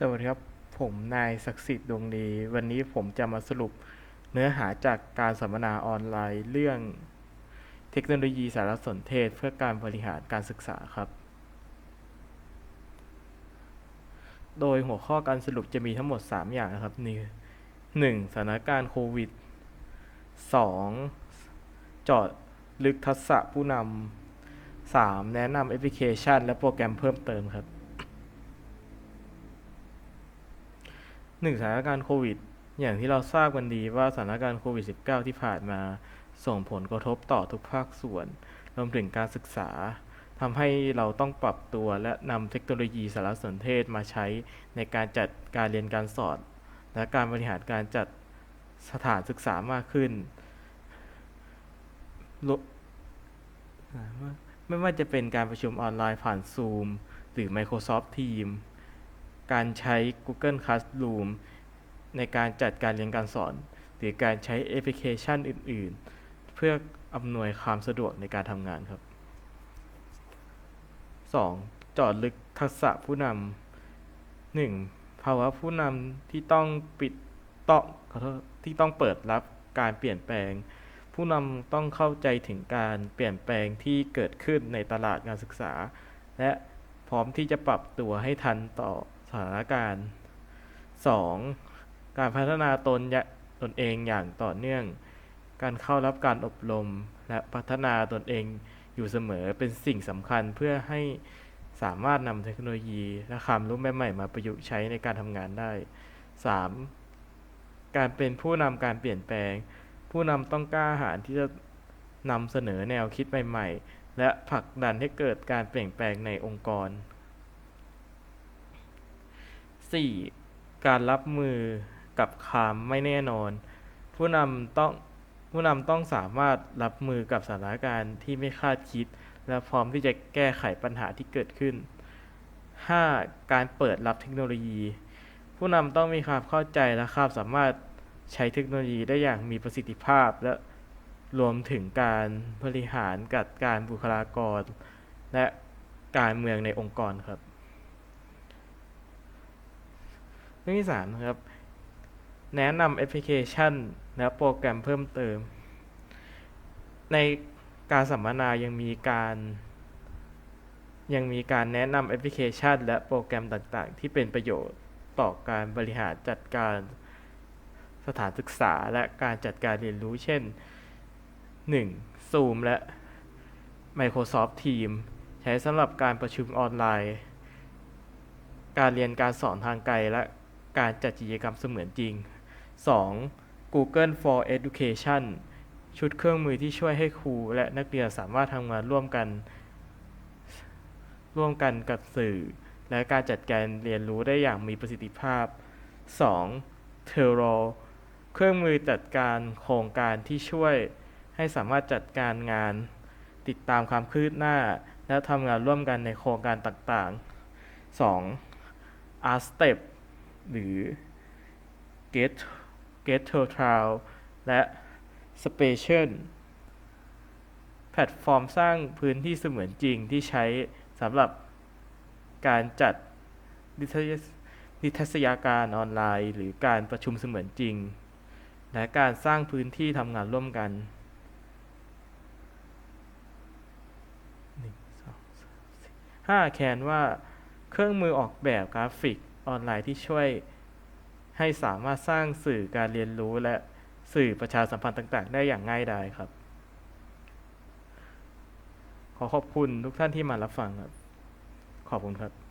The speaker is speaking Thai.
สวัสดีครับ ผมนายศักดิ์สิทธิ์ดวงดี วันนี้ผมจะมาสรุปเนื้อหาจากการสัมมนาออนไลน์ เรื่องเทคโนโลยีสารสนเทศ เพื่อการบริหารการศึกษาครับ โดยหัวข้อการสรุปจะมีทั้งหมด 3 อย่างนะครับนี่หนึ่งสถานการณ์โควิด 2. จาะลึกทักษะผู้นำ 3. แนะนำแอปพลิเคชัน และโปรแกรมเพิ่มเติมครับ หนึ่งสถานการณ์โควิด อย่างที่เราทราบกันดีว่าสถานการณ์โควิด -19 ที่ผ่านมาส่งผลกระทบต่อทุกภาคส่วน รวมถึงการศึกษาทำให้เราต้องปรับตัวและนำเทคโนโลยีสารสนเทศมาใช้ในการจัดการเรียนการสอน และการบริหารการจัดสถานศึกษามากขึ้น ไม่ว่าจะเป็นการประชุมออนไลน์ผ่าน Zoom หรือ Microsoft Teams การใช้ Google Classroom ในการจัดการเรียนการสอน หรือการใช้แอปพลิเคชันอื่น ๆ เพื่ออำนวยความสะดวกในการทำงานครับ 2. จอดลึกทักษะผู้นำ 1. ภาวะผู้นำที่ต้องปิดต้องขอโทษที่ต้องเปิดรับการเปลี่ยนแปลง ผู้นำต้องเข้าใจถึงการเปลี่ยนแปลงที่เกิดขึ้นในตลาดการศึกษา และพร้อมที่จะปรับตัวให้ทันต่อ ถานการณ์ 2. การพัฒนาตนยะตนเองอย่างต่อเนื่อง การเข้ารับการอบรม และพัฒนาตนเองอยู่เสมอเป็นสิ่งสำคัญเพื่อให้สามารถนำเทคโนโลยีและความรู้ใหม่ๆ มาประยุกต์ใช้ในการทำงานได้ 3. การเป็นผู้นำการเปลี่ยนแปลง ผู้นำต้องกล้าหาญที่จะนำเสนอแนวคิดใหม่ ๆ และผลักดันให้เกิดการเปลี่ยนแปลงในองค์กร 4. การรับมือกับความไม่แน่นอน ผู้นำต้องผู้นำต้องสามารถรับมือกับสถานการณ์ที่ไม่คาดคิด และพร้อมที่จะแก้ไขปัญหาที่เกิดขึ้น 5. การเปิดรับเทคโนโลยี ผู้นำต้องมีความเข้าใจและความสามารถใช้เทคโนโลยีได้อย่างมีประสิทธิภาพ และรวมถึงการบริหารจัดการบุคลากร และการเมืองในองค์กรครับ เรื่องที่สามนะครับ แนะนำแอปพลิเคชัน และโปรแกรมเพิ่มเติม ในการสัมมนายังมีการ ยังมีการแนะนำแอปพลิเคชัน และโปรแกรมต่างๆ ที่เป็นประโยชน์ต่อการบริหารจัดการสถานศึกษาและการจัดการเรียนรู้เช่น 1. Zoom และ Microsoft Teams ใช้สำหรับการประชุมออนไลน์ การเรียนการสอนทางไกลและ การจัดกิจกรรมเสมือนจริง 2. Google for Education ชุดเครื่องมือที่ช่วยให้ครูและนักเรียนสามารถทำงานร่วมกัน ร่วมกันกับสื่อ และการจัดการเรียนรู้ได้อย่างมีประสิทธิภาพ 2. t e r o เครื่องมือจัดการโครงการที่ช่วยให้สามารถจัดการงาน ติดตามความคืบหน้า และทำงานร่วมกันในโครงการต่างๆ 2. Art Step หรือ Get Get to Trial และ Spatial แพลตฟอร์มสร้างพื้นที่เสมือนจริงที่ใช้สำหรับการจัดนิทรรศนศยาการออนไลน์ หรือการประชุมเสมือนจริง และการสร้างพื้นที่ทำงานร่วมกัน 5. แคนว่า เครื่องมือออกแบบกราฟิก ออนไลน์ที่ช่วยให้สามารถสร้างสื่อการเรียนรู้และสื่อประชาสัมพันธ์ต่าง ๆ ได้อย่างง่ายดายครับ ขอขอบคุณทุกท่านที่มารับฟังครับ ขอบคุณครับ